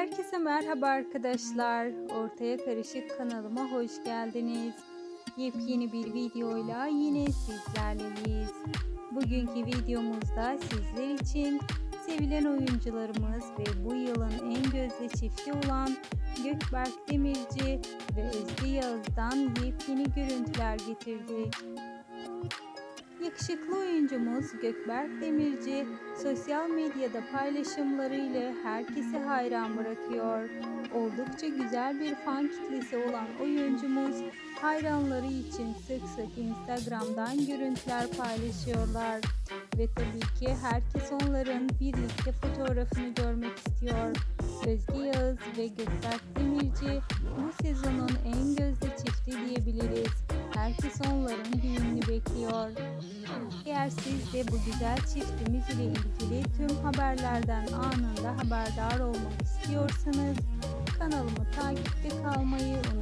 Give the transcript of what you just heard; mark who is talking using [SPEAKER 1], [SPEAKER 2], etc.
[SPEAKER 1] Herkese merhaba arkadaşlar. Ortaya Karışık kanalıma hoş geldiniz. Yepyeni bir videoyla yine sizlerleyiz. Bugünkü videomuzda sizler için sevilen oyuncularımız ve bu yılın en gözde çifti olan Gökberk Demirci ve Özge Yağız'dan yepyeni görüntüler getirdik. Yakışıklı oyuncumuz Gökberk Demirci sosyal medyada paylaşımlarıyla herkesi hayran bırakıyor. Oldukça güzel bir fan kitlesi olan oyuncumuz hayranları için sık sık Instagram'dan görüntüler paylaşıyorlar. Ve tabii ki herkes onların birlikte fotoğrafını görmek istiyor. Özge Yağız ve Gökberk Demirci bu sezonun en diyebiliriz. Herkes onların düğününü bekliyor. Eğer siz de bu güzel çiftimiz ile ilgili tüm haberlerden anında haberdar olmak istiyorsanız kanalımı takipte kalmayı unutmayın.